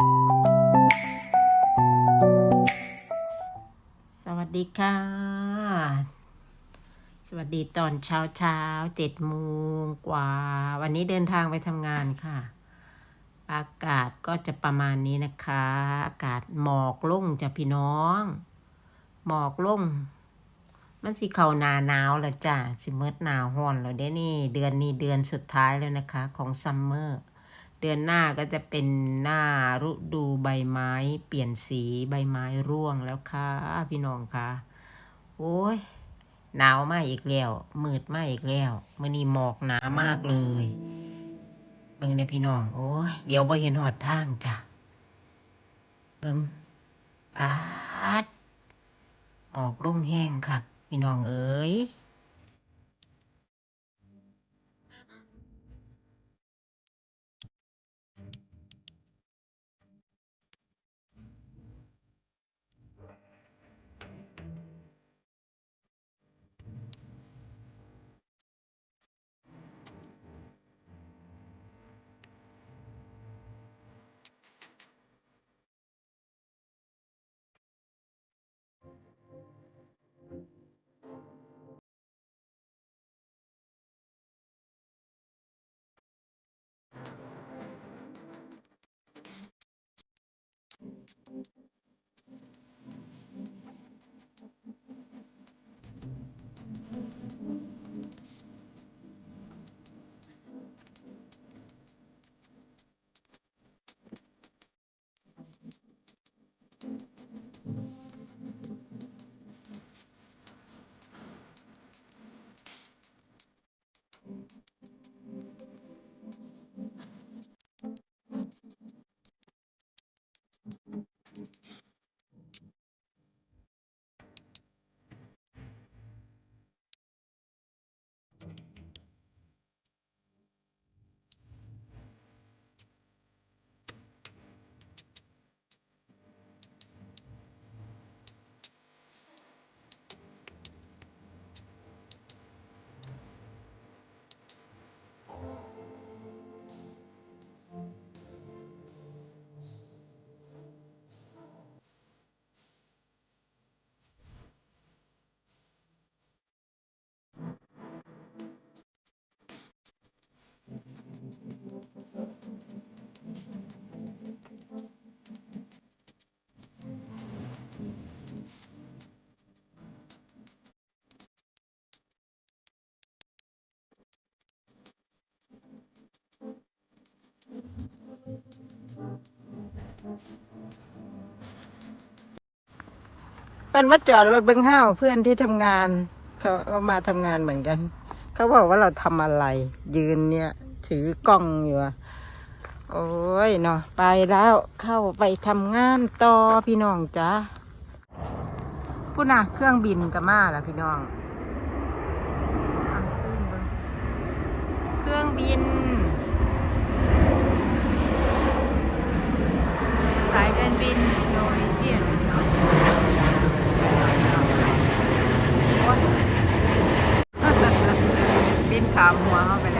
สวัสดีค่ะ สวัสดีตอนเช้าเช้าเจ็ดโมงกว่า วันนี้เดินทางไปทำงานค่ะ อากาศก็จะประมาณนี้นะคะ อากาศหมอกลงจ้ะพี่น้อง หมอกลงมันสิเข้าหนาหนาวแล้วจ้ะสิเมิดหนาวฮ้อนแล้วเด้นี่ เดือนนี้เดือนสุดท้ายแล้วนะคะ ของซัมเมอร์ เดือนหน้าก็จะเป็นหน้าฤดูใบไม้ เปลี่ยนสีใบไม้ร่วงแล้วค่ะพี่น้องค่ะโอ้ยหนาวมากอีกแล้วมืดมากอีกแล้วมื่อนี้หมอกหนามากเลยเบิ่งเนี่ยพี่น้องโอ้ยเดี๋ยวบ่เห็นหอดทางจ้ะเบิ่งปาดออกลุ่งแห้งค่ะพี่น้องเอ้ย Thank you. เป็นมาจอดรถเบิ้งห้าวเพื่อนที่ทำงานเขาก็มาทำงานเหมือนกัน เขาบอกว่าเราทำอะไร ยืนเนี่ย ถือกล้องอยู่อะโอ้ยเนาะไปแล้วเข้าไปทำงานต่อพี่น้องจ้าพูดนะเครื่องบินกับมาแล้วพี่น้องอะซึ่งเบิ่งเครื่องบิน สายการบินโนริเจียนเนาะ บินขามหัวเข้าไปแล้ว